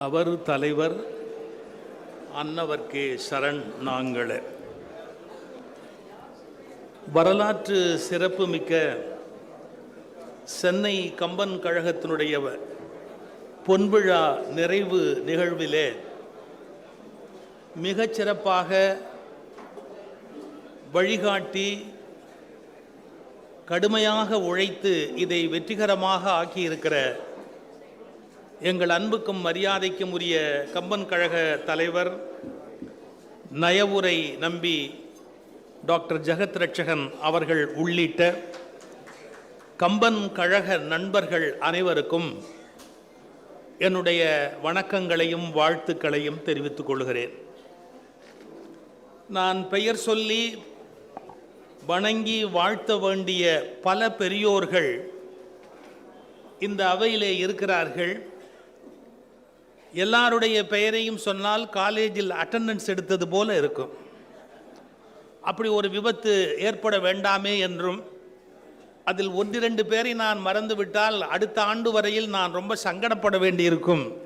அவர் தலைவர் அன்னவர்க்கே சரண் நாங்களே. வரலாற்று சிறப்புமிக்க சென்னை கம்பன் கழகத்தினுடைய பொன்விழா நிறைவு நிகழ்விலே மிகச்சிறப்பாக வழிகாட்டி கடுமையாக உழைத்து இதை வெற்றிகரமாக ஆக்கியிருக்கிற எங்கள் அன்புக்கும் மரியாதைக்கும் உரிய கம்பன் கழக தலைவர் நயவுரை நம்பி டாக்டர் ஜெகத் ரட்சகன் அவர்கள் உள்ளிட்ட கம்பன் கழக நண்பர்கள் அனைவருக்கும் என்னுடைய வணக்கங்களையும் வாழ்த்துக்களையும் தெரிவித்துக் கொள்கிறேன். நான் பெயர் சொல்லி வணங்கி வாழ்த்த வேண்டிய பல பெரியோர்கள் இந்த அவையிலே இருக்கிறார்கள். எல்லாருடைய பெயரையும் சொன்னால் காலேஜில் அட்டெண்டன்ஸ் எடுத்தது போல இருக்கும். அப்படி ஒரு விபத்து ஏற்பட வேண்டாமே என்றும் அதில் ஒன்றிரண்டு பேரை நான் மறந்துவிட்டால் அடுத்த ஆண்டு வரையில் நான் ரொம்ப சங்கடப்பட வேண்டியிருக்கும்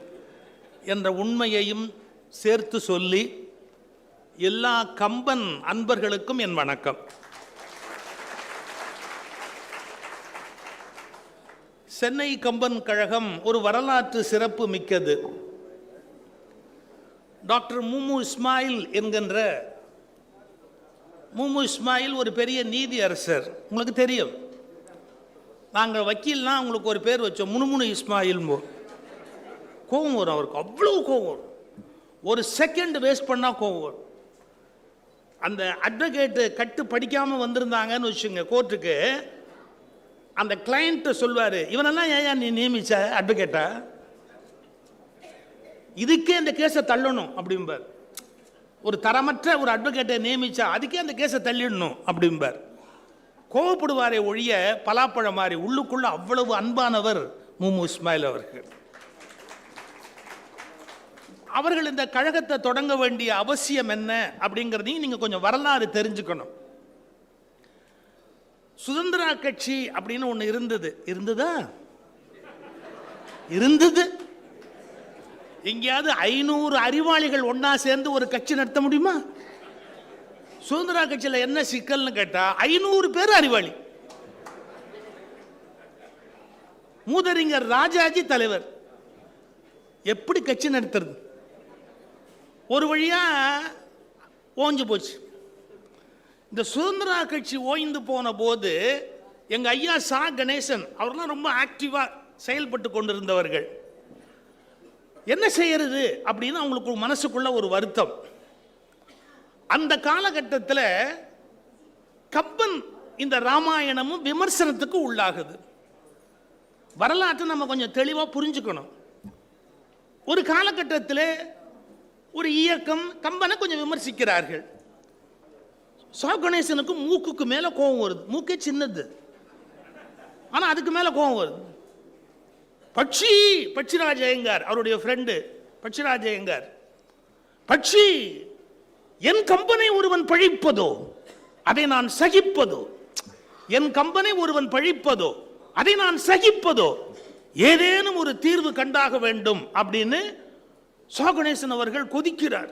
என்ற உண்மையையும் சேர்த்து சொல்லி எல்லா கம்பன் அன்பர்களுக்கும் என் வணக்கம். சென்னை கம்பன் கழகம் ஒரு வரலாற்று சிறப்பு மிக்கது. டாக்டர் முமு இஸ்மாயில் என்கின்ற முமு இஸ்மாயில் ஒரு பெரிய நீதி அரசர். உங்களுக்கு தெரியும். நாங்கள் வக்கீல்னா உங்களுக்கு ஒரு பேர் வச்சோம் முணுமுணு இஸ்மாயில் கோவம் வரும் அவருக்கு அவ்வளோ கோவம் வரும். ஒரு செகண்ட் வேஸ்ட் பண்ணால் கோவம் வரும். அந்த அட்வொகேட்டு கட்டு படிக்காமல் வந்திருந்தாங்கன்னு வச்சுங்க கோர்ட்டுக்கு அந்த கிளைண்ட்டை சொல்வார் இவனெல்லாம் ஏன் நீ நியமிச்ச அட்வொகேட்டை இதுக்கே இந்த கேஸை தள்ளணும் அப்படிம்பார். ஒரு தரமற்ற ஒரு அட்வொகேட்டை நியமிச்சா அதுக்கே அந்த கேஸை தள்ளிடணும் அப்படிம்பார். கோவப்படுவாரே ஒழிய பலாப்பழம் மாதிரி உள்ளுக்குள்ள அவ்வளவு அன்பானவர் முமு இஸ்மாயில் அவர்கள். அவர்கள் இந்த கழகத்தை தொடங்க வேண்டிய அவசியம் என்ன அப்படிங்கிறதையும் நீங்க கொஞ்சம் வரலாறு தெரிஞ்சுக்கணும். சுதந்திரா கட்சி அப்படின்னு ஒன்று இருந்தது. இருந்ததா? இருந்தது. எங்கேயாவது ஐநூறு அறிவாளிகள் ஒன்றா சேர்ந்து ஒரு கட்சி நடத்த முடியுமா? சுதந்திரா கட்சியில் என்ன சிக்கல்னு கேட்டால் ஐநூறு பேர் அறிவாளி. மூதறிஞர் ராஜாஜி தலைவர். எப்படி கட்சி நடத்துறது? ஒரு வழியாக ஓஞ்சு போச்சு. இந்த சுதந்திரா கட்சி ஓய்ந்து போன போது எங்கள் ஐயா சா. கணேசன் அவர்லாம் ரொம்ப ஆக்டிவாக செயல்பட்டு கொண்டிருந்தவர்கள். என்ன செய்யறது? அப்படின்னு அவங்களுக்கு ஒரு மனசுக்குள்ள ஒரு வருத்தம். அந்த காலகட்டத்தில் கப்பன் இந்த ராமாயணமும் விமர்சனத்துக்கு உள்ளாகுது. வரலாற்றை நம்ம கொஞ்சம் தெளிவாக புரிஞ்சுக்கணும். ஒரு காலகட்டத்தில் ஒரு இயக்கம் கம்பனை கொஞ்சம் விமர்சிக்கிறார்கள். சா கணேசனுக்கு மூக்குக்கு மேலே கோபம் வருது. மூக்கே சின்னது. ஆனால் அதுக்கு மேலே கோபம் வருது. பட்சி பட்சிராஜ ஐயங்கார் அவருடைய ஃப்ரெண்டு பட்சிராஜ ஐயங்கார் பட்சி என் கம்பனை ஒருவன் பழிப்பதோ அதை நான் சகிப்பதோ என் கம்பனை ஒருவன் பழிப்பதோ அதை நான் சகிப்பதோ ஏதேனும் ஒரு தீர்வு கண்டாக வேண்டும் அப்படின்னு சோகணேசன் அவர்கள் கொதிக்கிறார்.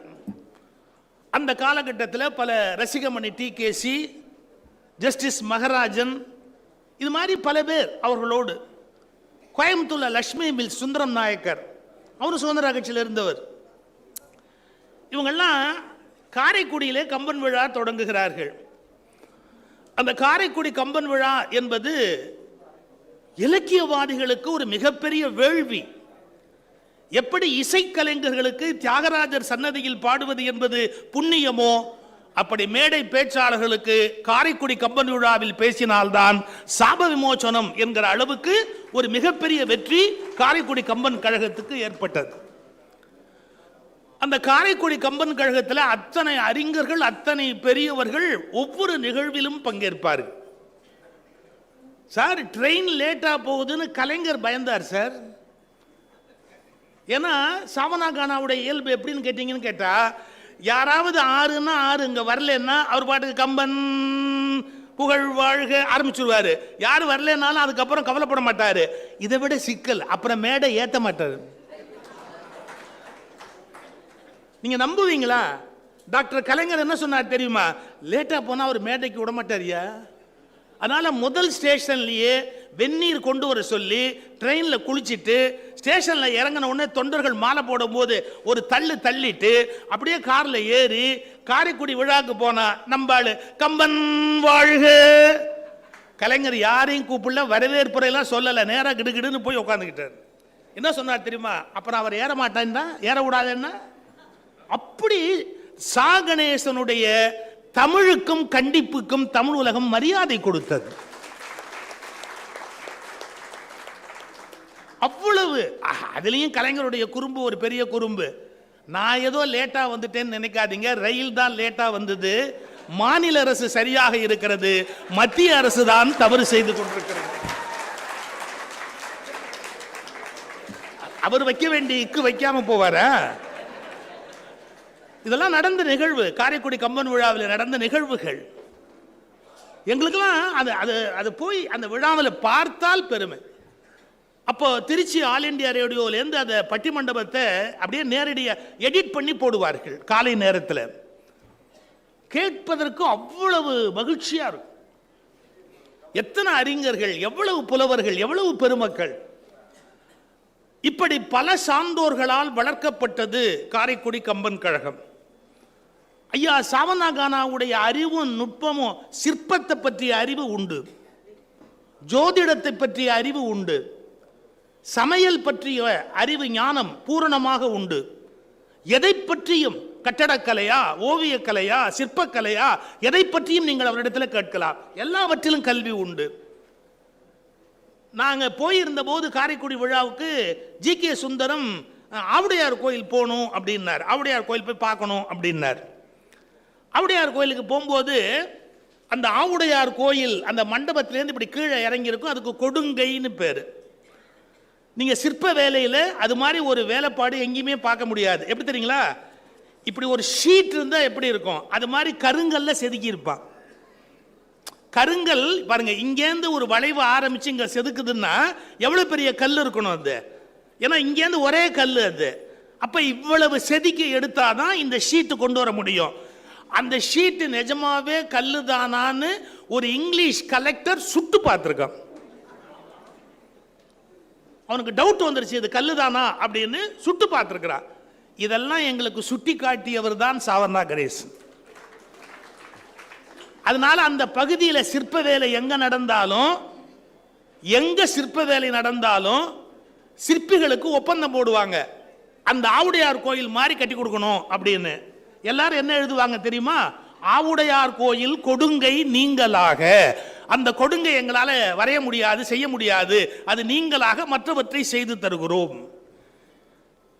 அந்த காலகட்டத்தில் பல ரசிகமணி டி கேசி ஜஸ்டிஸ் மகராஜன் இது மாதிரி பல பேர் அவர்களோடு கோயம்புத்தூர்ல லக்ஷ்மி மில் சுந்தரம் நாயக்கர். அவரும் சுதந்திர கட்சியில் இருந்தவர். இவங்கெல்லாம் காரைக்குடியிலே கம்பன் விழா தொடங்குகிறார்கள். அந்த காரைக்குடி கம்பன் விழா என்பது இலக்கியவாதிகளுக்கு ஒரு மிகப்பெரிய வேள்வி. எப்படி இசைக்கலைஞர்களுக்கு தியாகராஜர் சன்னதியில் பாடுவது என்பது புண்ணியமோ அப்படி மேடை பேச்சாளர்களுக்கு காரைக்குடி கம்பன் விழாவில் பேசினால்தான் சாப விமோச்சனம் என்கிற அளவுக்கு ஒரு மிகப்பெரிய வெற்றி காரைக்குடி கம்பன் கழகத்துக்கு ஏற்பட்டது. அந்த காரைக்குடி கம்பன் கழகத்தில் அத்தனை அறிஞர்கள் அத்தனை பெரியவர்கள் ஒவ்வொரு நிகழ்விலும் பங்கேற்பார் சார் ட்ரெயின் லேட்டாக போகுதுன்னு கலைஞர் பயந்தார் சார். ஏன்னா சாவனா கானாவுடைய இயல்பு எப்படின்னு கேட்டீங்கன்னு கேட்டால் யாராவது ஆறுன்னா ஆறு இங்கே வரலன்னா அவர் பாட்டுக்கு கம்பன் புகழ் வாழ்க ஆரம்பிச்சிருவாரு. யார் வரலனாலும் அதுக்கப்புறம் கவலைப்பட மாட்டார். இதை விட சிக்கல் அப்புறம் மேடை ஏற்ற மாட்டார். நீங்கள் நம்புவீங்களா? டாக்டர் கலைஞர் என்ன சொன்னார் தெரியுமா? லேட்டாக போனால் அவர் மேடைக்கு விட மாட்டாரியா? அதனால் முதல் ஸ்டேஷன்லேயே வெந்நீர் கொண்டு வர சொல்லி ட்ரெயினில் குளிச்சுட்டு ஸ்டேஷனில் இறங்கின உடனே தொண்டர்கள் மாலை போடும்போது ஒரு தள்ளு தள்ளிட்டு அப்படியே காரில் ஏறி காரைக்குடி விழாக்கு போனா நம்பாள் கம்பன் வாழ்க. கலைஞர் யாரையும் கூப்பிடல வரவேற்புரையெல்லாம் சொல்லலை. நேராக கிடுகிடுன்னு போய் உட்காந்துக்கிட்டார் என்ன சொன்னார் தெரியுமா? அப்புறம் அவர் ஏற மாட்டேன்னா ஏற விடாதேன்னா? அப்படி சாகணேசனுடைய தமிழுக்கும் கண்டிப்புக்கும் தமிழ் உலகம் மரியாதை கொடுத்தது. அவ்வளவு ஆஹ், கலைஞருடைய குறும்பு ஒரு பெரிய குறும்பு. நான் ஏதோ லேட்டாக வந்துட்டேன்னு நினைக்காதீங்க. ரயில் தான் லேட்டாக வந்தது. மாநில அரசு சரியாக இருக்கிறது. மத்திய அரசு தான் தவறு செய்து கொண்டிருக்கிறது. அவர் வைக்க வேண்டிய இக்கு வைக்காம போவாரா? இதெல்லாம் நடந்த நிகழ்வு. காரைக்குடி கம்பன் விழாவில் நடந்த நிகழ்வுகள். எங்களுக்கெல்லாம் அது அது அது போய் அந்த விழாவில் பார்த்தால் பெருமை. அப்போ திருச்சி ஆல் இண்டியா ரேடியோலேருந்து அந்த பட்டி மண்டபத்தை அப்படியே நேரடியாக எடிட் பண்ணி போடுவார்கள் காலை நேரத்தில். கேட்பதற்கும் அவ்வளவு மகிழ்ச்சியாக இருக்கும். எத்தனை அறிஞர்கள் எவ்வளவு புலவர்கள் எவ்வளவு பெருமக்கள். இப்படி பல சான்றோர்களால் வளர்க்கப்பட்டது காரைக்குடி கம்பன் கழகம். ஐயா சாவனா கானாவுடைய அறிவும் நுட்பமும் சிற்பத்தை பற்றிய அறிவு உண்டு. ஜோதிடத்தை பற்றிய அறிவு உண்டு. சமையல் பற்றிய அறிவு ஞானம் பூரணமாக உண்டு. எதை பற்றியும் கட்டடக்கலையா ஓவியக்கலையா சிற்பக்கலையா எதை பற்றியும் நீங்கள் அவரிடத்தில் கேட்கலாம். எல்லாவற்றிலும் கல்வி உண்டு. நாங்கள் போயிருந்த போது காரைக்குடி விழாவுக்கு ஜி கே சுந்தரம் ஆவுடையார் கோயில் போகணும் அப்படின்னார். ஆவுடையார் கோயில் போய் பார்க்கணும் அப்படின்னார். ஆவுடையார் கோயிலுக்கு போகும்போது அந்த ஆவுடையார் கோயில் அந்த மண்டபத்திலேருந்து இப்படி கீழே இறங்கியிருக்கும். அதுக்கு கொடுங்கைன்னு பேர். நீங்கள் சிற்ப வேலையில் அது மாதிரி ஒரு வேலைப்பாடு எங்கேயுமே பார்க்க முடியாது. எப்படி தெரியுங்களா? இப்படி ஒரு ஷீட் இருந்தால் எப்படி இருக்கும்? அது மாதிரி கருங்கல்ல செதுக்கியிருப்பான் கருங்கல் பாருங்கள் இங்கேருந்து ஒரு வளைவு ஆரம்பித்து இங்கே செதுக்குதுன்னா எவ்வளோ பெரிய கல் இருக்கணும் அது? ஏன்னா இங்கேருந்து ஒரே கல் அது. அப்போ இவ்வளவு செதுக்கி எடுத்தாதான் இந்த ஷீட்டு கொண்டு வர முடியும். அந்த ஷீட்டு நிஜமாவே கல்லு தானான்னு ஒரு இங்கிலீஷ் கலெக்டர் சுட்டு பார்த்துருக்கான். அவனுக்கு டவுட் வந்துருச்சு இது கல்லுதானா அப்படின்னு சுட்டு பார்த்துருக்கிறான். இதெல்லாம் எங்களுக்கு சுட்டி காட்டியவர் தான் சாவர்ணா கணேஷ். அதனால அந்த பகுதியில் சிற்ப வேலை எங்க நடந்தாலும் எங்க சிற்ப வேலை நடந்தாலும் சிற்பிகளுக்கு ஒப்பந்தம் போடுவாங்க. அந்த ஆவுடையார் கோயில் மாதிரி கட்டி கொடுக்கணும் அப்படின்னு. எல்லாரும் என்ன எழுதுவாங்க தெரியுமா? ஆவுடையார் கோயில் கொடுங்கை நீங்களாக அந்த கொடுங்கை எங்களால் வரைய முடியாது செய்ய முடியாது. அது நீங்களாக மற்றவற்றை செய்து தருகிறோம்.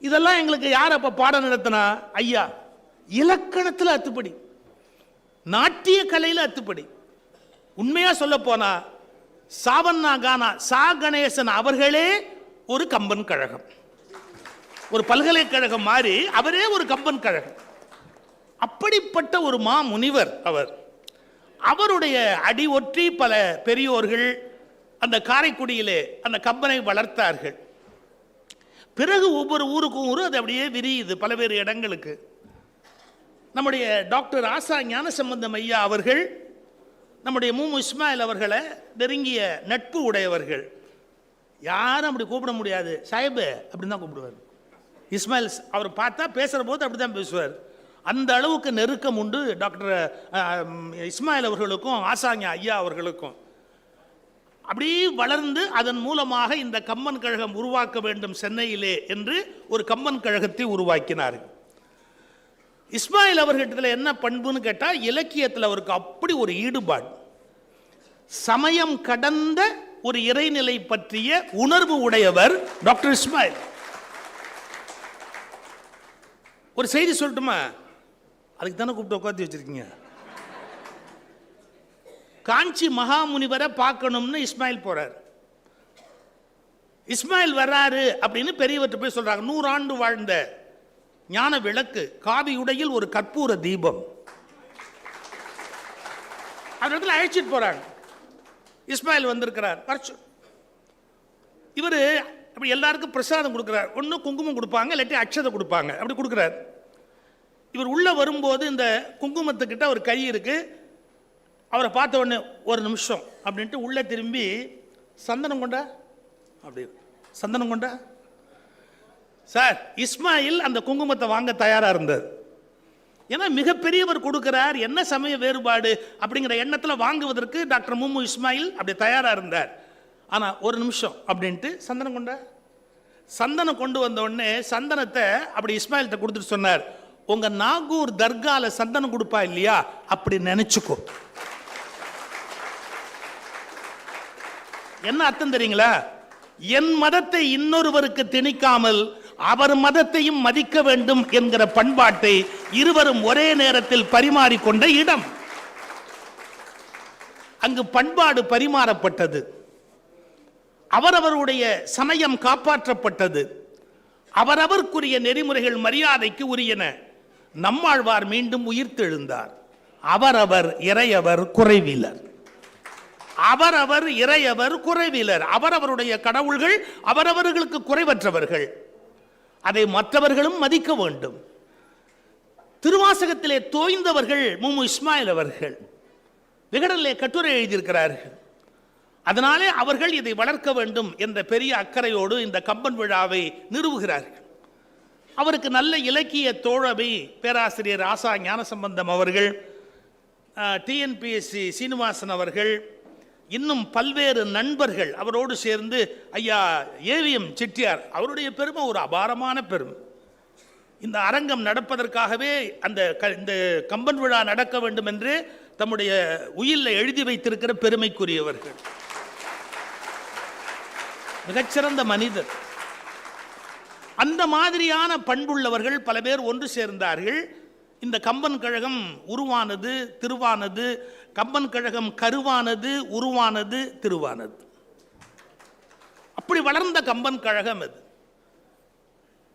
இதெல்லாம் எங்களுக்கு யார் அப்போ பாடம் நடத்தினா? ஐயா இலக்கணத்தில் அத்துப்படி. நாட்டிய கலையில் அத்துப்படி. உண்மையாக சொல்ல போனா சாவண்ணா கானா சா கணேசன் அவர்களே ஒரு கம்பன் கழகம். ஒரு பல்கலைக்கழகம் மாதிரி அவரே ஒரு கம்பன் கழகம். அப்படிப்பட்ட ஒரு மா முனிவர் அவர். அவருடைய அடி ஒற்றி பல பெரியோர்கள் அந்த காரைக்குடியிலே அந்த கம்பனை வளர்த்தார்கள். பிறகு ஒவ்வொரு ஊருக்கும் ஊர் அது அப்படியே விரியுது பல்வேறு இடங்களுக்கு. நம்முடைய டாக்டர் ஆசா ஞானசம்பந்தம் ஐயா அவர்கள் நம்முடைய மூமு இஸ்மாயில் அவர்களை நெருங்கிய நட்பு உடையவர்கள். யாரும் அப்படி கூப்பிட முடியாது. சாஹிபு அப்படின்னு தான் கூப்பிடுவார். இஸ்மாயில் அவர் பார்த்தா பேசுகிற போது அப்படி தான் பேசுவார். அந்த அளவுக்கு நெருக்கம் உண்டு டாக்டர் இஸ்மாயில் அவர்களுக்கும் ஆசாங்க ஐயா அவர்களுக்கும். அப்படி வளர்ந்து அதன் மூலமாக இந்த கம்மன் கழகம் உருவாக்க வேண்டும் சென்னையிலே என்று ஒரு கம்மன் கழகத்தை உருவாக்கினார். இஸ்மாயில் அவர்கிட்ட என்ன பண்புன்னு கேட்டால் இலக்கியத்தில் அவருக்கு அப்படி ஒரு ஈடுபாடு. சமயம் கடந்த ஒரு இறைநிலை பற்றிய உணர்வு உடையவர் டாக்டர் இஸ்மாயில். ஒரு செய்தி சொல்லட்டுமா? அதுக்கு தானே கூப்பிட்டு உட்காந்து வச்சிருக்கீங்க? காஞ்சி மகாமுனிவரை பார்க்கணும்னு இஸ்மாயில் போறார். இஸ்மாயில் வர்றாரு அப்படின்னு பெரியவர்கிட்ட போய் சொல்றாங்க நூறாண்டு வாழ்ந்த ஞான விளக்கு காவி உடையில் ஒரு கற்பூர தீபம். அந்த இடத்துல அழைச்சிட்டு போறாங்க. இஸ்மாயில் வந்திருக்கிறார் இவர் அப்படி எல்லாருக்கும் பிரசாதம் கொடுக்குறார். ஒன்று குங்குமம் கொடுப்பாங்க இல்லாட்டி அக்ஷதை கொடுப்பாங்க. அப்படி கொடுக்குறாரு. இவர் உள்ளே வரும்போது இந்த குங்குமத்துக்கிட்ட ஒரு கை இருக்குது அவரை பார்த்த உடனே ஒரு நிமிஷம் அப்படின்ட்டு உள்ளே திரும்பி சந்தனம் கொண்டா? அப்படி சந்தனம் கொண்டா? சார் இஸ்மாயில் அந்த குங்குமத்தை வாங்க தயாராக இருந்தார். ஏன்னா மிகப்பெரியவர் கொடுக்கிறார் என்ன சமய வேறுபாடு அப்படிங்கிற எண்ணத்தில் வாங்குவதற்கு டாக்டர் மும்மு இஸ்மாயில் அப்படி தயாராக இருந்தார். ஆனால் ஒரு நிமிஷம் அப்படின்ட்டு சந்தனம் கொண்டா? சந்தனம் கொண்டு வந்த உடனே சந்தனத்தை அப்படி இஸ்மாயில்கிட்ட கொடுத்துட்டு சொன்னார். உங்க நாகூர் தர்கால சந்தனம் கொடுப்பா இல்லையா? அப்படி நினச்சிக்கோ. என்ன அர்த்தம் தெரியுங்களா? என் மதத்தை இன்னொருவருக்கு திணிக்காமல் அவர் மதத்தையும் மதிக்க வேண்டும் என்கிற பண்பாட்டை இருவரும் ஒரே நேரத்தில் பரிமாறிக்கொண்ட இடம். அங்கு பண்பாடு பரிமாறப்பட்டது. அவரவருடைய சமயம் காப்பாற்றப்பட்டது. அவரவர்க்குரிய நெறிமுறைகள் மரியாதைக்கு உரியன. நம்மாழ்வார் மீண்டும் உயிர்த்தெழுந்தார். அவரவர் இறையவர் குறைவிலர். அவரவர் இறையவர் குறைவிலர். அவரவருடைய கடவுள்கள் அவரவர்களுக்கு குறைவற்றவர்கள். அதை மற்றவர்களும் மதிக்க வேண்டும். திருவாசகத்திலே தோய்ந்தவர்கள் முமு இஸ்மாயில் அவர்கள். விகடனிலே கட்டுரை எழுதியிருக்கிறார்கள். அதனாலே அவர்கள் இதை வளர்க்க வேண்டும் என்ற பெரிய அக்கறையோடு இந்த கம்பன் விழாவை நிறுவுகிறார்கள். அவருக்கு நல்ல இலக்கிய தோழமை பேராசிரியர் ஆசா ஞானசம்பந்தம் அவர்கள் டிஎன்பிஎஸ்சி சீனிவாசன் அவர்கள் இன்னும் பல்வேறு நண்பர்கள் அவரோடு சேர்ந்து ஐயா ஏவிஎம் செட்டியார் அவருடைய பெருமை ஒரு அபாரமான பெருமை. இந்த அரங்கம் நடப்பதற்காகவே அந்த க- இந்த கம்பன் விழா நடக்க வேண்டும் என்று தம்முடைய உயிரில் எழுதி வைத்திருக்கிற பெருமைக்குரியவர்கள். மிகச்சிறந்த மனிதர். அந்த மாதிரியான பண்புள்ளவர்கள் பல பேர் ஒன்று சேர்ந்தார்கள். இந்த கம்பன் கழகம் உருவானது திருவானது. கம்பன் கழகம் கருவானது உருவானது திருவானது. அப்படி வளர்ந்த கம்பன் கழகம் அது.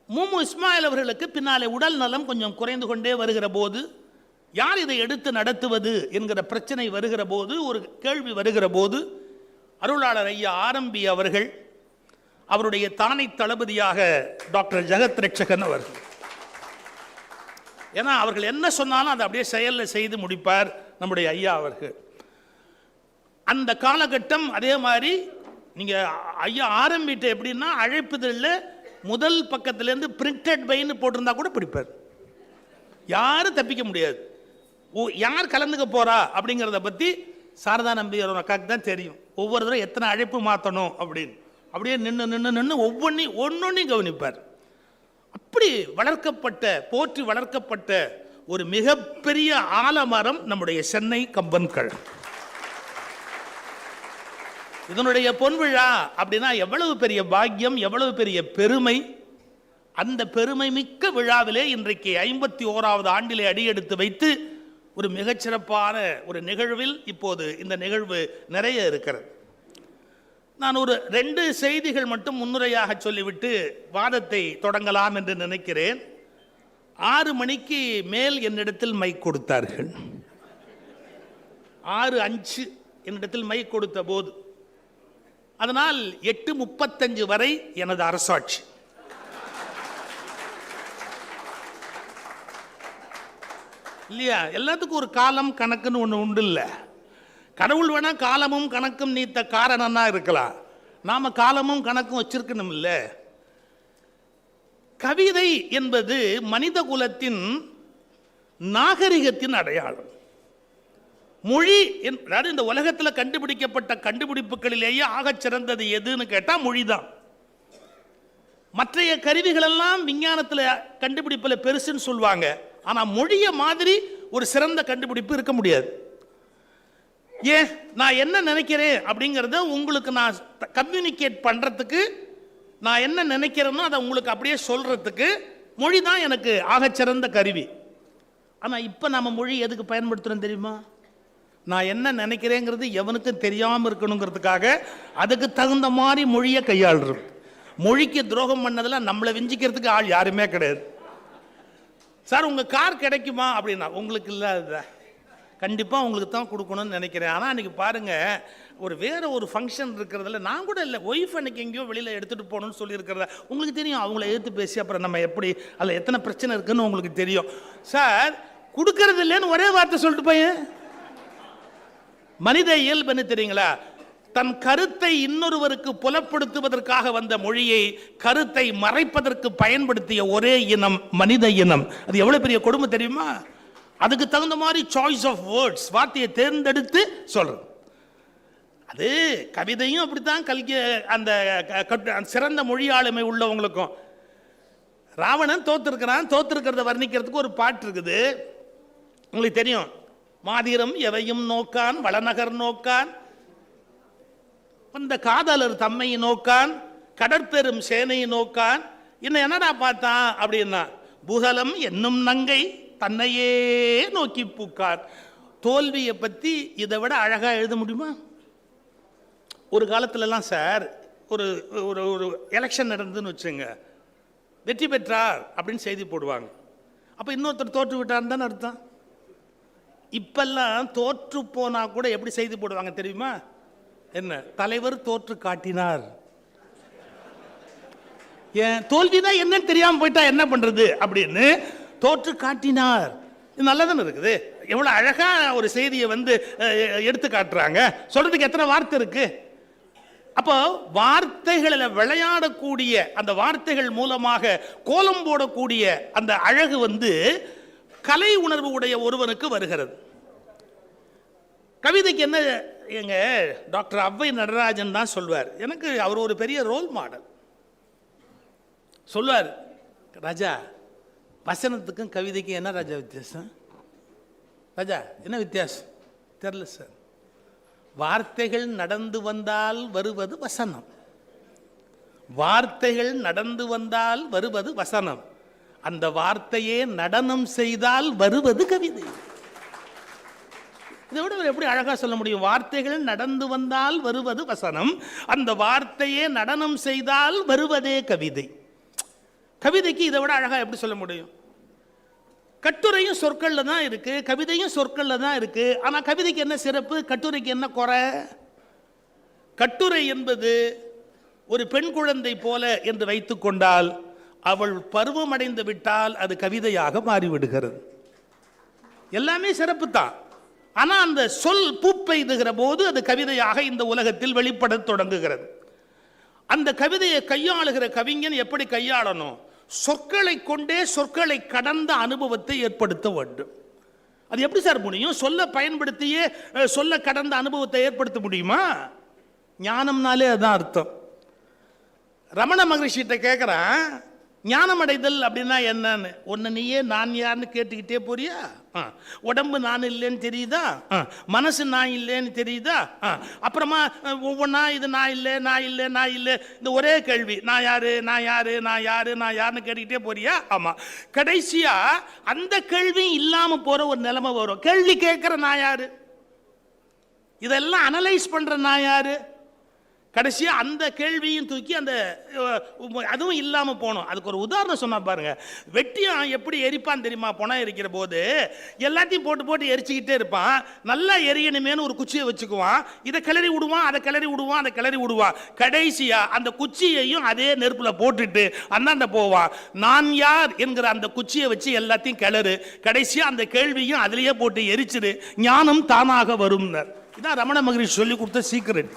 மூமு இஸ்மாயில் அவர்களுக்கு பின்னாலே உடல் நலம் கொஞ்சம் குறைந்து கொண்டே வருகிற போது யார் இதை எடுத்து நடத்துவது என்கிற பிரச்சனை வருகிற போது ஒரு கேள்வி வருகிற போது அருளாளர் ஐயா ஆரம்பி அவர்கள் அவருடைய தானை தளபதியாக டாக்டர் ஜெகத் ரட்சகன் அவர்கள் ஏன்னா அவர்கள் என்ன சொன்னாலும் அதை அப்படியே செயலில் செய்து முடிப்பார் நம்முடைய ஐயா அவர்கள். அந்த காலகட்டம் அதே மாதிரி நீங்கள் ஐயா ஆரம்பிட்ட எப்படின்னா அழைப்புதழில் முதல் பக்கத்துலேருந்து பிரிண்டட் பைன்னு போட்டிருந்தா கூட பிடிப்பார். யாரும் தப்பிக்க முடியாது. ஓ யார் கலந்துக்க போகிறா அப்படிங்கிறத பற்றி சாரதா நம்பி அக்காக்கு தான் தெரியும். ஒவ்வொரு தடவை எத்தனை அழைப்பு மாற்றணும் அப்படின்னு. அப்படியே நின்று நின்று நின்று ஒவ்வொன்றையும் ஒன்றொன்றையும் கவனிப்பார். அப்படி வளர்க்கப்பட்ட போற்றி வளர்க்கப்பட்ட ஒரு மிகப்பெரிய ஆலமரம் நம்முடைய சென்னை கம்பன் கழகம் இதனுடைய பொன்விழா அப்படின்னா எவ்வளவு பெரிய பாக்கியம் எவ்வளவு பெரிய பெருமை. அந்த பெருமை மிக்க விழாவிலே இன்றைக்கு ஐம்பத்தி ஓராவது ஆண்டிலே அடியெடுத்து வைத்து ஒரு மிகச்சிறப்பான ஒரு நிகழ்வில் இப்போது இந்த நிகழ்வு நிறைய இருக்கிறது. நான் ஒரு ரெண்டு செய்திகள் மட்டும் முன்னுரையாக சொல்லிவிட்டு வாதத்தை தொடங்கலாம் என்று நினைக்கிறேன். ஆறு மணிக்கு மேல் என்னிடத்தில் மைக் கொடுத்தார்கள். ஆறு அஞ்சு என்னிடத்தில் மைக் கொடுத்த போது அதனால் எட்டு முப்பத்தஞ்சு வரை எனது அரசாட்சி. இல்லையா? எல்லாத்துக்கும் ஒரு காலம் கணக்குன்னு ஒன்று உண்டு இல்லை. கடவுள் வேணா காலமும் கணக்கும் நீத்த காரணம்னா இருக்கலாம். நாம காலமும் கணக்கும் வச்சிருக்கணும் இல்ல கவிதை என்பது மனித குலத்தின் நாகரிகத்தின் அடையாளம். மொழி என்- அதாவது இந்த உலகத்தில் கண்டுபிடிக்கப்பட்ட கண்டுபிடிப்புகளிலேயே ஆகச் சிறந்தது எதுன்னு கேட்டால் மொழிதான். மற்றைய கருவிகளெல்லாம் விஞ்ஞானத்தில் கண்டுபிடிப்பில் பெருசுன்னு சொல்லுவாங்க ஆனால் மொழியை மாதிரி ஒரு சிறந்த கண்டுபிடிப்பு இருக்க முடியாது. ஏன்? நான் என்ன நினைக்கிறேன் அப்படிங்கிறத உங்களுக்கு நான் கம்யூனிகேட் பண்ணுறதுக்கு நான் என்ன நினைக்கிறேனோ அதை உங்களுக்கு அப்படியே சொல்கிறதுக்கு மொழி தான் எனக்கு ஆகச்சிறந்த கருவி. ஆனால் இப்போ நம்ம மொழி எதுக்கு பயன்படுத்துகிறோம் தெரியுமா? நான் என்ன நினைக்கிறேங்கிறது எவனுக்கும் தெரியாமல் இருக்கணுங்கிறதுக்காக அதுக்கு தகுந்த மாதிரி மொழியை கையாளுறோம். மொழிக்கு துரோகம் பண்ணதில் நம்மளை விஞ்சிக்கிறதுக்கு ஆள் யாருமே கிடையாது. சார் உங்கள் கார் கிடைக்குமா அப்படின்னா உங்களுக்கு இல்லாத கண்டிப்பாக உங்களுக்கு தான் கொடுக்கணும்னு நினைக்கிறேன். ஆனால் அன்றைக்கி பாருங்கள் ஒரு வேறு ஒரு ஃபங்க்ஷன் இருக்கிறதுல நான் கூட இல்லை ஒய்ஃப் அன்னைக்கு எங்கேயோ வெளியில் எடுத்துகிட்டு போகணும்னு சொல்லியிருக்கிறத உங்களுக்கு தெரியும் அவங்கள எடுத்து பேசி அப்புறம் நம்ம எப்படி அதில் எத்தனை பிரச்சனை இருக்குன்னு உங்களுக்கு தெரியும். சார் கொடுக்கறது இல்லைன்னு ஒரே வார்த்தை சொல்லிட்டு பையன். மனித இயல்புன்னு தெரியுங்களா? தன் கருத்தை இன்னொருவருக்கு புலப்படுத்துவதற்காக வந்த மொழியை கருத்தை மறைப்பதற்கு பயன்படுத்திய ஒரே இனம் மனித இனம். அது எவ்வளவு பெரிய கொடுமை தெரியுமா? அதுக்கு தகுந்த மாதிரி சாய்ஸ் ஆஃப் வேர்ட்ஸ் வார்த்தையை தேர்ந்தெடுத்து சொல்கிறது அது கவிதையும் அப்படித்தான் கல்கி அந்த க- கட்டு- சிறந்த மொழி ஆளுமை உள்ளவங்களுக்கும். ராவணன் தோத்துருக்கிறான் தோத்துருக்கிறத வர்ணிக்கிறதுக்கு ஒரு பாட்டு இருக்குது. உங்களுக்கு தெரியும் மாதிரம் எவையும் நோக்கான் வளநகர் நோக்கான் அந்த காதலர் தம்மை நோக்கான் கடற்பெரும் சேனையை நோக்கான் இன்னும் என்னடா பார்த்தான்? அப்படின்னா புகலம் என்னும் நங்கை தன்னையே நோக்கி பூக்கார். தோல்வியை பற்றி இதை விட அழகாக எழுத முடியுமா? ஒரு காலத்துலலாம் சார் ஒரு ஒரு ஒரு எலெக்ஷன் நடந்ததுன்னு வச்சுங்க. வெற்றி பெற்றார் அப்படின்னு செய்தி போடுவாங்க. அப்போ இன்னொருத்தர் தோற்று விட்டார்னு தானே அர்த்தம். இப்பெல்லாம் தோற்று போனால் கூட எப்படி செய்தி போடுவாங்க தெரியுமா? என்ன தலைவர் தோற்று காட்டினார். ஏன் தோல்விதான் என்னன்னு தெரியாமல் போயிட்டா என்ன பண்ணுறது அப்படின்னு தோற்று காட்டினார். இது நல்லா தானே இருக்குது. எவ்வளோ அழகாக ஒரு செய்தியை வந்து எடுத்து காட்டுறாங்க. சொல்றதுக்கு எத்தனை வார்த்தை இருக்கு? அப்போ வார்த்தைகளில் விளையாடக்கூடிய அந்த வார்த்தைகள் மூலமாக கோலம் போடக்கூடிய அந்த அழகு வந்து கலை உணர்வு உடைய ஒருவனுக்கு வருகிறது. கவிதைக்கு என்ன எங்க டாக்டர் அவ்வை நடராஜன் தான் சொல்வார். எனக்கு அவர் ஒரு பெரிய ரோல் மாடல் சொல்வார் ராஜா வசனத்துக்கும் கவிதைக்கும் என்ன ராஜா வித்தியாசம்? ராஜா என்ன வித்தியாசம்? தெரில சார். வார்த்தைகள் நடந்து வந்தால் வருவது வசனம். வார்த்தைகள் நடந்து வந்தால் வருவது வசனம். அந்த வார்த்தையே நடனம் செய்தால் வருவது கவிதை. இதை விட எப்படி அழகாக சொல்ல முடியும்? வார்த்தைகள் நடந்து வந்தால் வருவது வசனம். அந்த வார்த்தையே நடனம் செய்தால் வருவதே கவிதை. கவிதைக்கு இதை விட அழகாக எப்படி சொல்ல முடியும்? கட்டுரையும் சொற்களில் தான் இருக்குது கவிதையும் சொற்களில் தான் இருக்குது ஆனால் கவிதைக்கு என்ன சிறப்பு? கட்டுரைக்கு என்ன குறை? கட்டுரை என்பது ஒரு பெண் குழந்தை போல என்று வைத்துக்கொண்டால் கொண்டால் அவள் பருவமடைந்து விட்டால் அது கவிதையாக மாறிவிடுகிறது. எல்லாமே சிறப்பு தான். ஆனால் அந்த சொல் பூப்பெய்துகிற போது அது கவிதையாக இந்த உலகத்தில் வெளிப்படத் தொடங்குகிறது. அந்த கவிதையை கையாளுகிற கவிஞன் எப்படி கையாளணும்? சொற்களை கொண்டே சொற்களை கடந்த அனுபவத்தை ஏற்படுத்த வேண்டும். அது எப்படி சார் முடியும்? சொல்ல பயன்படுத்தியே சொல்ல கடந்த அனுபவத்தை ஏற்படுத்த முடியுமா? ஞானம்னாலே அதுதான் அர்த்தம். ரமண மகரிஷிகிட்ட கேட்குறான் ஞானம் அடைதல் அப்படின்னா என்னன்னு? ஒன்று நீயே நான் யாருன்னு கேட்டுக்கிட்டே போறியா? உடம்பு நான் இல்லைன்னு தெரியுதா? ஆ. மனசு நான் இல்லைன்னு தெரியுதா? ஆ. அப்புறமா ஒவ்வொன்றா இது நான் இல்லை நான் இல்லை நான் இல்லை. இந்த ஒரே கேள்வி நான் யாரு நான் யாரு நான் யாரு நான் யாருன்னு கேட்டுக்கிட்டே போறியா? ஆமா. கடைசியா அந்த கேள்வியும் இல்லாம போற ஒரு நிலைமை வரும். கேள்வி கேட்குற நான் யாரு? இதெல்லாம் அனலைஸ் பண்ற நான் யாரு? கடைசியாக அந்த கேள்வியும் தூக்கி அந்த அதுவும் இல்லாமல் போகணும் அதுக்கு ஒரு உதாரணம் சொன்னால் பாருங்கள் வெட்டியான் எப்படி எரிப்பான் தெரியுமா? பணம் எரிக்கிற போது எல்லாத்தையும் போட்டு போட்டு எரிச்சிக்கிட்டே இருப்பான். நல்லா எரியணுமேனு ஒரு குச்சியை வச்சுக்குவான். இதை கிளறி விடுவான் அதை கிளறி விடுவான் அதை கிளறி விடுவான். கடைசியாக அந்த குச்சியையும் அதே நெருப்பில் போட்டுட்டு அந்தாண்ட போவான். நான் யார் என்கிற அந்த குச்சியை வச்சு எல்லாத்தையும் கிளறு. கடைசியாக அந்த கேள்வியும் அதிலேயே போட்டு எரிச்சிரு. ஞானம் தானாக வரும்னர். இதான் ரமண மகரிஷி சொல்லி கொடுத்த சீக்கிரம்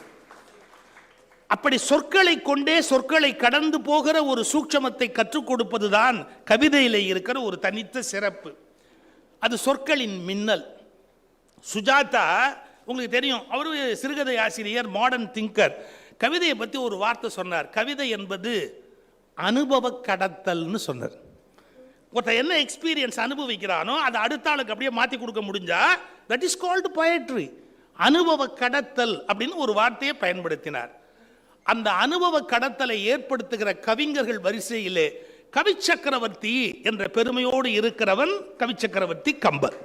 அப்படி சொற்களை கொண்டே சொற்களை கடந்து போகிற ஒரு சூட்சமத்தை கற்றுக் கொடுப்பதுதான் கவிதையில் இருக்கிற ஒரு தனித்த சிறப்பு. அது சொற்களின் மின்னல். சுஜாதா உங்களுக்கு தெரியும் அவர் சிறுகதை ஆசிரியர் மாடர்ன் திங்கர் கவிதையை பற்றி ஒரு வார்த்தை சொன்னார். கவிதை என்பது அனுபவ கடத்தல்னு சொன்னார். ஒருத்தர் என்ன எக்ஸ்பீரியன்ஸ் அனுபவிக்கிறானோ அதை அடுத்த ஆளுக்கு அப்படியே மாற்றி கொடுக்க முடிஞ்சா தட் இஸ் கால்டு பொயட்ரி அனுபவ கடத்தல் அப்படின்னு ஒரு வார்த்தையை பயன்படுத்தினார். அந்த அனுபவ கடத்தலை ஏற்படுத்துகிற கவிஞர்கள் வரிசையிலே கவிச்சக்கரவர்த்தி என்ற பெருமையோடு இருக்கிறவன் கவிச்சக்கரவர்த்தி கம்பர்.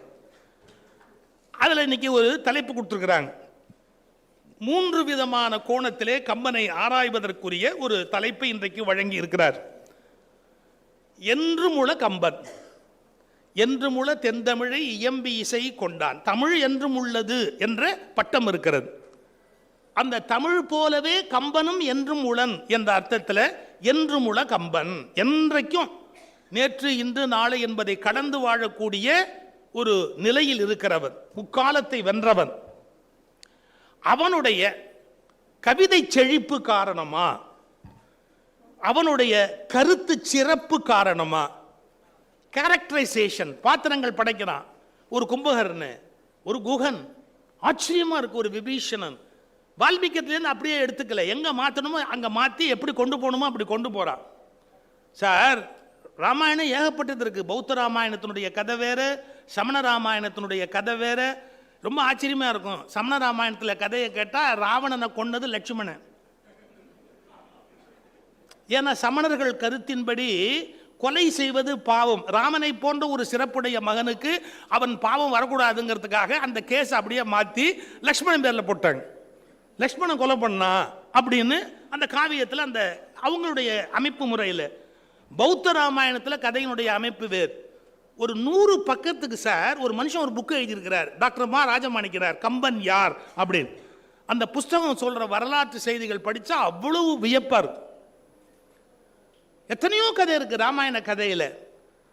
அதில் இன்னைக்கு ஒரு தலைப்பு கொடுத்துருக்குறாங்க. மூன்று விதமான கோணத்திலே கம்பனை ஆராய்வதற்குரிய ஒரு தலைப்பை இன்றைக்கு வழங்கி இருக்கிறார். என்று என்றுமுள கம்பன் என்றுமுள தென்தமிழை இயம்பி இசை கொண்டான். தமிழ் என்றும் உள்ளது என்ற பட்டம் இருக்கிறது. அந்த தமிழ் போலவே கம்பனும் என்றும் உளன் என்ற அர்த்தத்தில் என்றும் உள கம்பன். என்றைக்கும் நேற்று இன்று நாளை என்பதை கடந்து வாழக்கூடிய ஒரு நிலையில் இருக்கிறவன் முக்காலத்தை வென்றவன். அவனுடைய கவிதை செழிப்பு காரணமா? அவனுடைய கருத்து சிறப்பு காரணமா? கேரக்டரைசேஷன் பாத்திரங்கள் படைக்கிறான். ஒரு கும்பகர்ணு ஒரு குகன் ஆச்சரியமா இருக்கு ஒரு விபீஷணன். வால்மீகத்திலேருந்து அப்படியே எடுத்துக்கல. எங்கே மாற்றணுமோ அங்கே மாற்றி எப்படி கொண்டு போகணுமோ அப்படி கொண்டு போகிறான் சார் ராமாயணம் ஏகப்பட்டது இருக்குது பௌத்த ராமாயணத்தினுடைய கதை வேறு சமண ராமாயணத்தினுடைய கதை வேறு. ரொம்ப ஆச்சரியமாக இருக்கும். சமண ராமாயணத்தில் கதையை கேட்டால் ராவணனை கொன்னது லட்சுமணன். ஏன்னா சமணர்கள் கருத்தின்படி கொலை செய்வது பாவம். ராமனை போன்ற ஒரு சிறப்புடைய மகனுக்கு அவன் பாவம் வரக்கூடாதுங்கிறதுக்காக அந்த கேஸ் அப்படியே மாற்றி லக்ஷ்மணன் பேரில் போட்டாங்க. லக்ஷ்மணன் கொலை பண்ணா அப்படின்னு அந்த காவியத்தில் அந்த அவங்களுடைய அமைப்பு முறையில் பௌத்த ராமாயணத்தில் கதையினுடைய அமைப்பு வேறு ஒரு நூறு பக்கத்துக்கு சார் ஒரு மனுஷன் ஒரு புக்கு எழுதியிருக்கிறார். டாக்டர் மா ராஜமாணிக்கிறார். கம்பன் யார்? அப்படின்னு. அந்த புஸ்தகம் சொல்கிற வரலாற்று செய்திகள் படித்தா அவ்வளவு வியப்பாக இருக்கும். எத்தனையோ கதை இருக்குது ராமாயண கதையில்.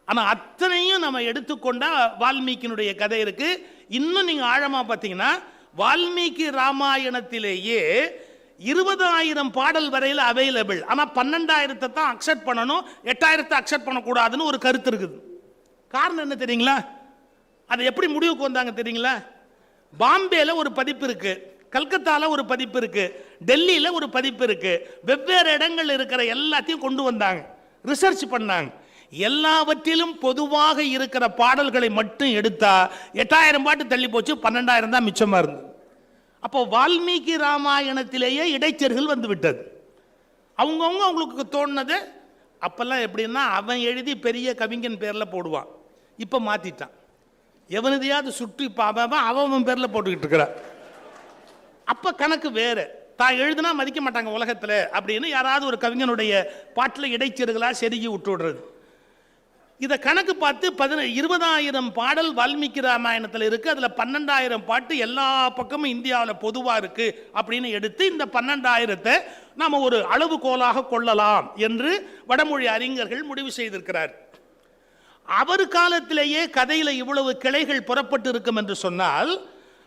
ஆனால் அத்தனையும் நம்ம எடுத்துக்கொண்டால் வால்மீகியினுடைய கதை இருக்குது இன்னும் நீங்கள் ஆழமாக பார்த்தீங்கன்னா வால்மீகி ராமாயணத்திலேயே இருபதாயிரம் பாடல் வரையில் அவைலபிள் ஆனால் பன்னெண்டாயிரத்தை தான் அக்செப்ட் பண்ணணும். எட்டாயிரத்தை அக்செப்ட் பண்ணக்கூடாதுன்னு ஒரு கருத்து இருக்குது. காரணம் என்ன தெரியுங்களா? அதை எப்படி முடிவுக்கு வந்தாங்க தெரியுங்களா? பாம்பேல ஒரு பதிப்பு இருக்கு. கல்கத்தால ஒரு பதிப்பு இருக்கு. டெல்லியில ஒரு பதிப்பு இருக்கு. வெவ்வேறு இடங்கள்ல இருக்கிற எல்லாத்தையும் கொண்டு வந்தாங்க. ரிசர்ச் பண்ணாங்க. எல்லாவற்றிலும் பொதுவாக இருக்கிற பாடல்களை மட்டும் எடுத்தா எட்டாயிரம் பாட்டு தள்ளி போச்சு பன்னெண்டாயிரம் தான் மிச்சமாக இருந்தது. அப்போ வால்மீகி ராமாயணத்திலேயே இடைச்சர்கள் வந்து விட்டது. அவங்கவுங்க அவங்களுக்கு தோணுனது அப்போல்லாம் எப்படின்னா அவன் எழுதி பெரிய கவிஞன் பேரில் போடுவான். இப்போ மாற்றிட்டான் எவனதையாவது சுற்றி பாபாம அவன் அவன் பேரில் போட்டுக்கிட்டு இருக்கிறான் அப்போ கணக்கு வேறு. தான் எழுதுனா மதிக்க மாட்டாங்க உலகத்தில் அப்படின்னு யாராவது ஒரு கவிஞனுடைய பாட்டில் இடைச்சர்களாக செருகி விட்டு விடுறது இதை கணக்கு பார்த்து பதின இருபதாயிரம் பாடல் வால்மீகி ராமாயணத்தில் இருக்குது அதில் பன்னெண்டாயிரம் பாட்டு எல்லா பக்கமும் இந்தியாவில் பொதுவாக இருக்குது அப்படின்னு எடுத்து இந்த பன்னெண்டாயிரத்தை நாம் ஒரு அளவுகோலாக கொள்ளலாம் என்று வடமொழி அறிஞர்கள் முடிவு செய்திருக்கிறார். அவர் காலத்திலேயே கதையில் இவ்வளவு கிளைகள் புறப்பட்டு இருக்கும் என்று சொன்னால்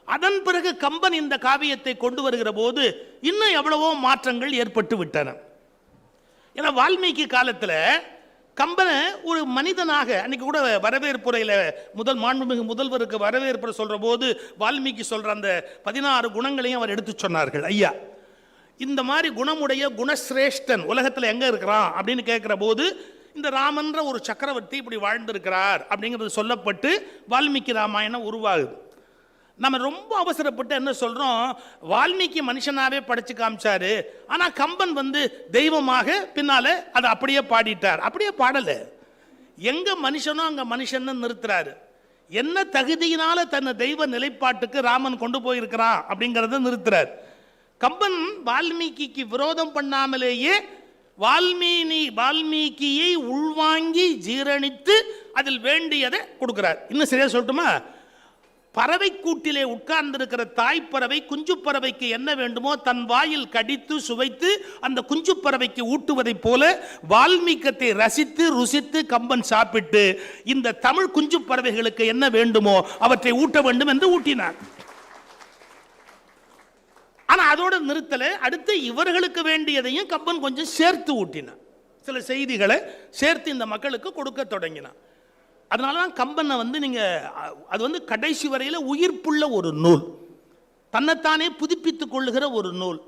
அதன் பிறகு கம்பன் இந்த காவியத்தை கொண்டு வருகிற போது இன்னும் எவ்வளவோ மாற்றங்கள் ஏற்பட்டு விட்டன. ஏன்னா வால்மீகி காலத்தில் கம்பனை ஒரு மனிதனாக அன்னைக்கு கூட வரவேற்புரையில் முதல் மாண்புமிகு முதல்வருக்கு வரவேற்புரை சொல்கிற போது வால்மீகி சொல்கிற அந்த பதினாறு குணங்களையும் அவர் எடுத்து சொன்னார்கள். ஐயா இந்த மாதிரி குணமுடைய குணசிரேஷ்டன் உலகத்தில் எங்கே இருக்கிறான்? அப்படின்னு கேட்குற போது இந்த ராமன்ற ஒரு சக்கரவர்த்தி இப்படி வாழ்ந்திருக்கிறார் அப்படிங்கிறது சொல்லப்பட்டு வால்மீகி ராமாயணம் உருவாகுது. நம்ம ரொம்ப அவசரப்பட்டு என்ன சொல்கிறோம் வால்மீகி மனுஷனாகவே படைச்சு காமிச்சாரு. ஆனால் கம்பன் வந்து தெய்வமாக பின்னால் அதை அப்படியே பாடிட்டார். அப்படியே பாடலை. எங்கே மனுஷனோ அங்கே மனுஷன்னு நிறுத்துறாரு. என்ன தகுதியினால தன்னை தெய்வ நிலைப்பாட்டுக்கு ராமன் கொண்டு போயிருக்கிறான் அப்படிங்கிறத நிறுத்துறார். கம்பன் வால்மீகிக்கு விரோதம் பண்ணாமலேயே வால்மீனி வால்மீகியை உள்வாங்கி ஜீரணித்து அதில் வேண்டியதை கொடுக்குறார். இன்னும் சரியாக சொல்லட்டுமா? பறவை கூட்டிலே உட்கார்ந்திருக்கிற தாய் பறவை பறவைக்கு என்ன வேண்டுமோ தன் வாயில் கடித்து சுவைத்து அந்த குஞ்சுப்பறவைக்கு ஊட்டுவதைப் போல வால்மீகத்தை ரசித்து ருசித்து கம்பன் சாப்பிட்டு இந்த தமிழ் குஞ்சுப்பறவைகளுக்கு என்ன வேண்டுமோ அவற்றை ஊட்ட வேண்டும் என்று ஊட்டினார். ஆனால் அதோட நிறுத்தல அடுத்து இவர்களுக்கு வேண்டியதையும் கம்பன் கொஞ்சம் சேர்த்து ஊட்டினான் சில செய்திகளை சேர்த்து இந்த மக்களுக்கு கொடுக்க தொடங்கினான் அதனால தான் கம்பனை வந்து நீங்கள் அது வந்து கடைசி வரையில் உயிர்ப்புள்ள ஒரு நூல். தன்னைத்தானே புதுப்பித்து கொள்ளுகிற ஒரு நூல்.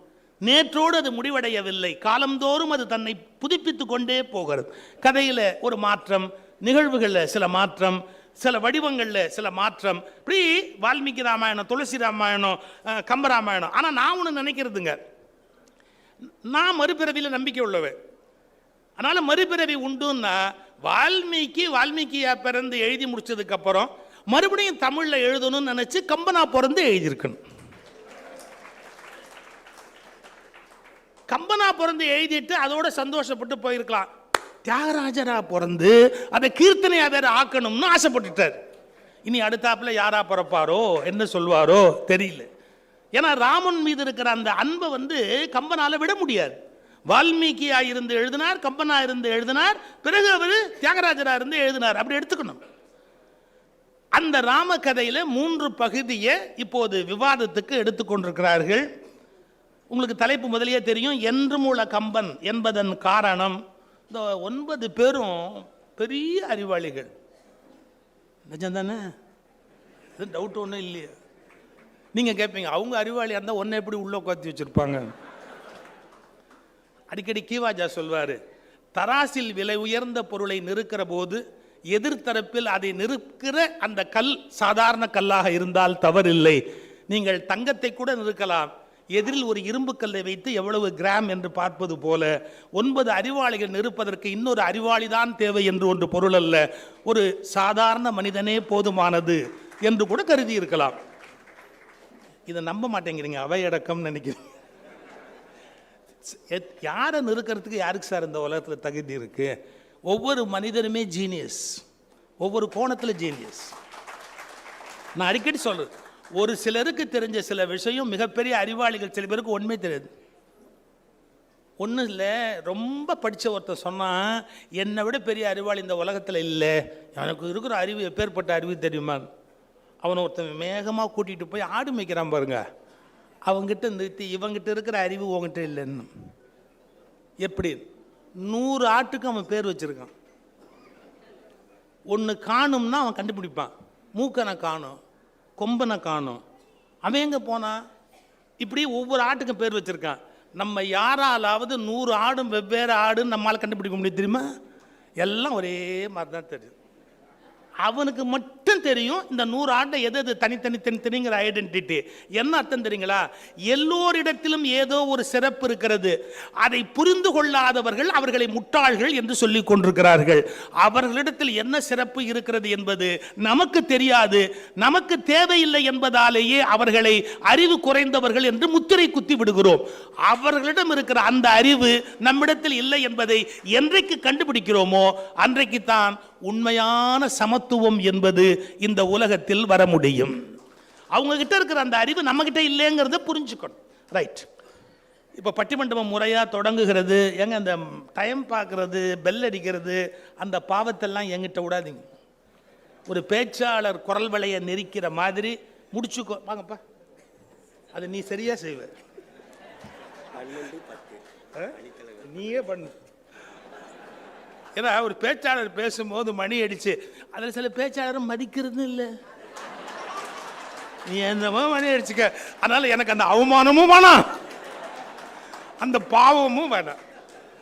நேற்றோடு அது முடிவடையவில்லை. காலந்தோறும் அது தன்னை புதுப்பித்து கொண்டே போகிறது. கதையில் ஒரு மாற்றம் நிகழ்வுகளில் சில மாற்றம் சில வடிவங்களில் சில மாற்றம். இப்படி வால்மீகி ராமாயணம் துளசி ராமாயணம் கம்பராமாயணம் கம்ப ராமாயணம். ஆனால் நான் ஒன்று நினைக்கிறதுங்க. நான் மறுபிறவியில் நம்பிக்கை உள்ளவன். அதனால் மறுபிறவி உண்டுன்னா வால்மீகி வால்மீகியா பிறந்து எழுதி முடிச்சதுக்கு அப்புறம் மறுபடியும் தமிழில் எழுதணும்னு நினச்சி கம்பனா பிறந்து எழுதியிருக்கணும். கம்பனா பிறந்து எழுதிட்டு அதோட சந்தோஷப்பட்டு போயிருக்கலாம். தியாகராஜரா பிறந்து அதை கீர்த்தனையாக வேற ஆக்கணும்னு ஆசைப்பட்டுட்டார். இனி அடுத்தாப்புல யாரா பிறப்பாரோ என்ன சொல்வாரோ தெரியல. ஏன்னா ராமன் மீது இருக்கிற அந்த அன்பை வந்து கம்பனால விட முடியாது. வால்மீகியா இருந்து எழுதினார் கம்பனா இருந்து எழுதினார் பிறகு அவர் தியாகராஜரா இருந்து எழுதினார். அப்படி எடுத்துக்கணும். அந்த ராம கதையில மூன்று பகுதியை இப்போது விவாதத்துக்கு எடுத்துக்கொண்டிருக்கிறார்கள் உங்களுக்கு தலைப்பு முதலியே தெரியும். என்று மூல கம்பன் என்பதன் காரணம். இந்த ஒன்பது பேரும் பெரிய அறிவாளிகள். நிஜம்தானே டவுட் ஒன்றும் இல்லையே. நீங்கள் கேட்பீங்க அவங்க அறிவாளியாக இருந்தால் ஒன்றை எப்படி உள்ளே உட்காந்து வச்சுருப்பாங்க? அடிக்கடி கீவாஜா சொல்வார் தராசில் விலை உயர்ந்த பொருளை நிறுக்கிற போது எதிர்த்தரப்பில் அதை நிறுக்கிற அந்த கல் சாதாரண கல்லாக இருந்தால் தவறில்லை. நீங்கள் தங்கத்தை கூட நிறுக்கலாம் எதிரில் ஒரு இரும்பு கல்லை வைத்து எவ்வளவு கிராம் என்று பார்ப்பது போல ஒன்பது அறிவாளிகள் நிறுப்பதற்கு இன்னொரு அறிவாளி தான் தேவை என்று ஒன்று பொருள் அல்ல. ஒரு சாதாரண மனிதனே போதுமானது என்று கூட கருதி இருக்கலாம். இதை நம்ப மாட்டேங்கிறீங்க அவையடக்கம்னு நினைக்கிறேன் யாரை நிறுக்கிறதுக்கு யாருக்கு சார் இந்த உலகத்தில் தகுதி இருக்கு? ஒவ்வொரு மனிதனுமே ஜீனியஸ் ஒவ்வொரு கோணத்தில் ஜீனியஸ் நான் அடிக்கடி சொல்கிறேன் ஒரு சிலருக்கு தெரிஞ்ச சில விஷயம் மிகப்பெரிய அறிவாளிகள் சில பேருக்கு ஒன்றுமே தெரியாது. ஒன்றும் இல்லை ரொம்ப படித்த ஒருத்தர் சொன்னால் என்னை விட பெரிய அறிவாளி இந்த உலகத்தில் இல்லை. எனக்கு இருக்கிற அறிவு எப்பேற்பட்ட அறிவு தெரியுமா? அவனை ஒருத்தன் வேகமாக கூட்டிகிட்டு போய் ஆடு மேய்க்கிறான் பாருங்கள் அவங்ககிட்ட நிறுத்தி இவங்ககிட்ட இருக்கிற அறிவு உங்ககிட்ட இல்லைன்னு. எப்படி? நூறு ஆட்டுக்கு அவன் பேர் வச்சுருக்கான். ஒன்று காணும்னா அவன் கண்டுபிடிப்பான். மூக்கனை காணும் கொம்பனை காணும். அவன் எங்கே போனான் இப்படி ஒவ்வொரு ஆட்டுக்கும் பேர் வச்சுருக்கான். நம்ம யாராலாவது நூறு ஆடும் வெவ்வேறு ஆடுன்னு நம்மளால் கண்டுபிடிக்க முடியும் தெரியுமா? எல்லாம் ஒரே மாதிரி தான் தெரியும். அவனுக்கு மட்டும் தெரியும் இந்த நூறு ஆட்டை எது எது தனித்தனி தனித்தனிங்கிற ஐடென்டிட்டி என்ன அர்த்தம் தெரியுங்களா? எல்லோரிடத்திலும் ஏதோ ஒரு சிறப்பு இருக்கிறது. அதை புரிந்து கொள்ளாதவர்கள் அவர்களை முட்டாள்கள் என்று சொல்லிக் கொண்டிருக்கிறார்கள். அவர்களிடத்தில் என்ன சிறப்பு இருக்கிறது என்பது நமக்கு தெரியாது. நமக்கு தேவையில்லை என்பதாலேயே அவர்களை அறிவு குறைந்தவர்கள் என்று முத்திரை குத்தி விடுகிறோம். அவர்களிடம் இருக்கிற அந்த அறிவு நம்மிடத்தில் இல்லை என்பதை என்றைக்கு கண்டுபிடிக்கிறோமோ அன்றைக்கு தான் உண்மையான சமத்துவம் என்பது இந்த உலகத்தில் வர முடியும். அவங்க கிட்ட இருக்கிற அந்த அறிவு நம்ம கிட்ட இல்லைங்கிறத புரிஞ்சுக்கணும். ரைட் இப்போ பட்டிமண்டபம் முறையாக தொடங்குகிறது. எங்க அந்த டைம் பார்க்கறது பெல் அடிக்கிறது அந்த பாவத்தெல்லாம் எங்கிட்ட விடாதீங்க. ஒரு பேச்சாளர் குரல் வளைய நெரிக்கிற மாதிரி முடிச்சுக்கோ. வாங்கப்பா. அது நீ சரியா செய்வ? நீயே பண்ணு. ஏன்னா ஒரு பேச்சாளர் பேசும்போது மணி அடிச்சு அதில் சில பேச்சாளரும் மதிக்கிறது இல்லை. நீ என்னமோ மணி அடிச்சுக்க? அதனால் எனக்கு அந்த அவமானமும் வேணாம். அந்த பாவமும் வேணாம்.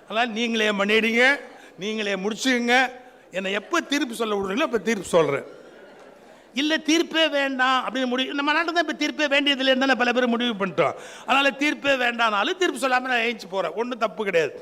அதனால் நீங்களே மணிடிங்க நீங்களே முடிச்சுக்கோங்க. என்னை எப்போ தீர்ப்பு சொல்ல விடுறீங்களோ அப்போ தீர்ப்பு சொல்கிறேன் இல்லை தீர்ப்பே வேண்டாம் அப்படின்னு முடிவு நம்ம நாட்டில் தான் இப்போ தீர்ப்பே வேண்டியதில்லைன்னு தானே பல பேர் முடிவு பண்ணிட்டோம். அதனால் தீர்ப்பே வேண்டாம்னாலும் தீர்ப்பு சொல்லாமல் நான் ஏஞ்சி போகிறேன் ஒன்றும் தப்பு கிடையாது.